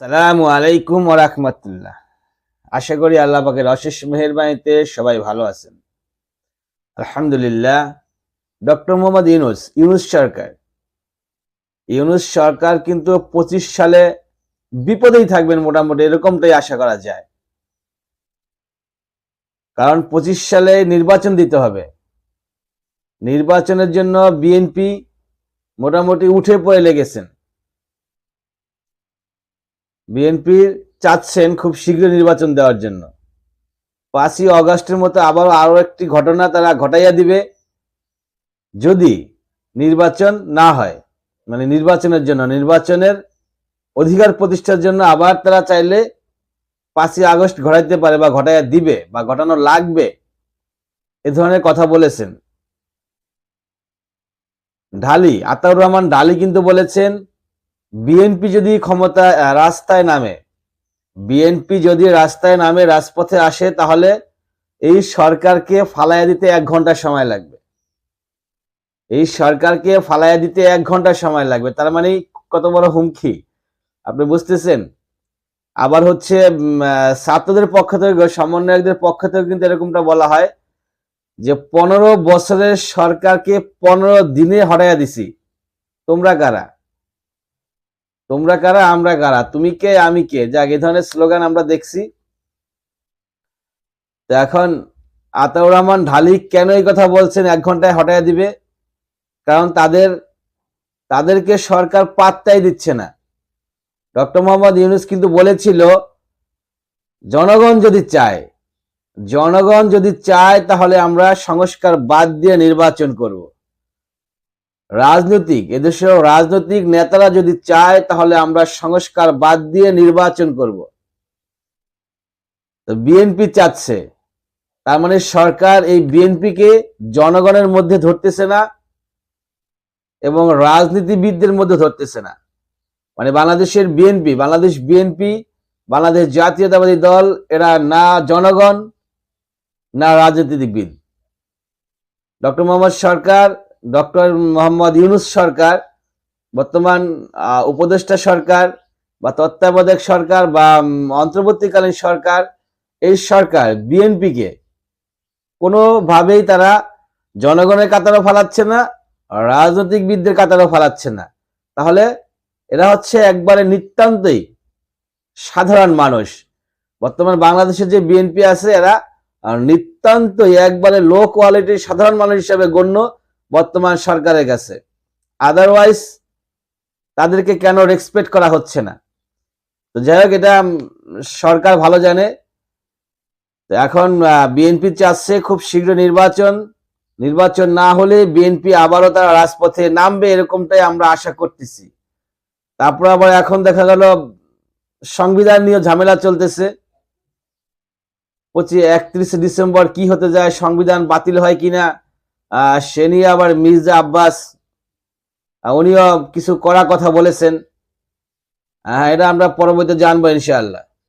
সালামু আলাইকুম ওরহমতুল্লাহ আশা করি আল্লাহ পাকের অশেষ মেহরবানিতে সবাই ভালো আছেন। আলহামদুলিল্লাহ, ডক্টর মোহাম্মদ ইউনুস ইউনুস সরকার। ইউনুস সরকার কিন্তু পঁচিশ সালে বিপদেই থাকবেন মোটামুটি, এরকমটাই আশা করা যায়। কারণ পঁচিশ সালে নির্বাচন দিতে হবে। নির্বাচনের জন্য বিএনপি মোটামুটি উঠে পড়ে লেগেছেন। বিএনপির চাচ্ছেন খুব শীঘ্র নির্বাচন দেওয়ার জন্য। পাঁচই অগস্টের মতো আবার আরও একটি ঘটনা তারা ঘটাইয়া দিবে। যদি নির্বাচন না হয় মানে নির্বাচনের জন্য, নির্বাচনের অধিকার প্রতিষ্ঠার জন্য আবার তারা চাইলে পাঁচই আগস্ট ঘটাইতে পারে বা ঘটাইয়া দিবে বা ঘটানো লাগবে, এ ধরনের কথা বলেছেন। ঢালি, আতাউর রহমান ঢালি কিন্তু বলেছেন বিএনপি যদি ক্ষমতা রাস্তায় নামে বিএনপি যদি রাস্তায় নামে, রাজপথে আসে, তাহলে এই সরকারকে ফালাইয়া দিতে এক ঘণ্টা সময় লাগবে। এই সরকারকে ফালাইয়া দিতে এক ঘণ্টা সময় লাগবে। তার মানে কত বড় হুমকি। আপনি বুঝতেছেন? আবার হচ্ছে ছাত্রদের পক্ষ থেকে, সমন্বয়কদের পক্ষ থেকে কিন্তু এরকমটা বলা হয় যে, পনেরো বছরের সরকারকে পনেরো দিনে হটাইয়া দিছি। তোমরা কারা? তোমরা কারা, আমরা কারা? তুমি কে, আমি কে? যাক, এ ধরনের স্লোগান আমরা দেখছি। তো এখন আতাউর রহমান ঢালি কেন এই কথা বলছেন এক ঘন্টায় হটায় দিবে? কারণ তাদের, তাদেরকে সরকার পাত্তাই দিচ্ছে না। ডক্টর মোহাম্মদ ইউনুস কিন্তু বলেছিল, জনগণ যদি চায়, জনগণ যদি চায় তাহলে আমরা সংস্কার বাদ দিয়ে নির্বাচন করব। রাজনৈতিক এদেশের রাজনৈতিক নেতারা যদি চায়, তাহলে আমরা সংস্কার বাদ দিয়ে নির্বাচন করব। তো বিএনপি চাচ্ছে। তার মানে সরকার এই বিএনপিকে জনগণের মধ্যে ধরতেছে না এবং রাজনীতিবিদদের মধ্যে ধরতেছে না। মানে বাংলাদেশের বিএনপি, বাংলাদেশ বিএনপি, বাংলাদেশ জাতীয়তাবাদী দল, এরা না জনগণ, না রাজনীতিবিদ। ডক্টর মোহাম্মদ সরকার ডক্টর মোহাম্মদ ইউনুস সরকার, বর্তমান উপদেষ্টা সরকার বা তত্ত্বাবধায়ক সরকার বা অন্তর্বর্তীকালীন সরকার, এই সরকার, বিএনপিকে কোনোভাবেই তারা জনগণের কাতারও ফালাচ্ছে না, রাজনৈতিকবিদদের কাতারও ফালাচ্ছে না। তাহলে এরা হচ্ছে একবারে নিতান্তই সাধারণ মানুষ। বর্তমান বাংলাদেশে যে বিএনপি আছে, এরা নিতান্তই একবারে লো কোয়ালিটির সাধারণ মানুষ হিসেবে গণ্য। বর্তমান সরকারের কাছে। আদারওয়াইজ তাদেরকে কেন রেসপেক্ট করা হচ্ছে না? তো যাই হোক, এটা সরকার ভালো জানে। তো এখন বিএনপি চাচ্ছে খুব শীঘ্র নির্বাচন। নির্বাচন না হলে বিএনপি আবারও তারা রাজপথে নামবে এরকমটাই আমরা আশা করতেছি। তারপর আবার এখন দেখা গেল, সংবিধান নিয়ে ঝামেলা চলতেছে। পঁচিশ, একত্রিশে ডিসেম্বর কি হতে যায়, সংবিধান বাতিল হয় কিনা সে নিয়ে আবার মির্জা আব্বাস উনিও কিছু কড়া কথা বলেছেন। হ্যাঁ এটা আমরা পরবর্তীতে জানব ইনশাআল্লাহ।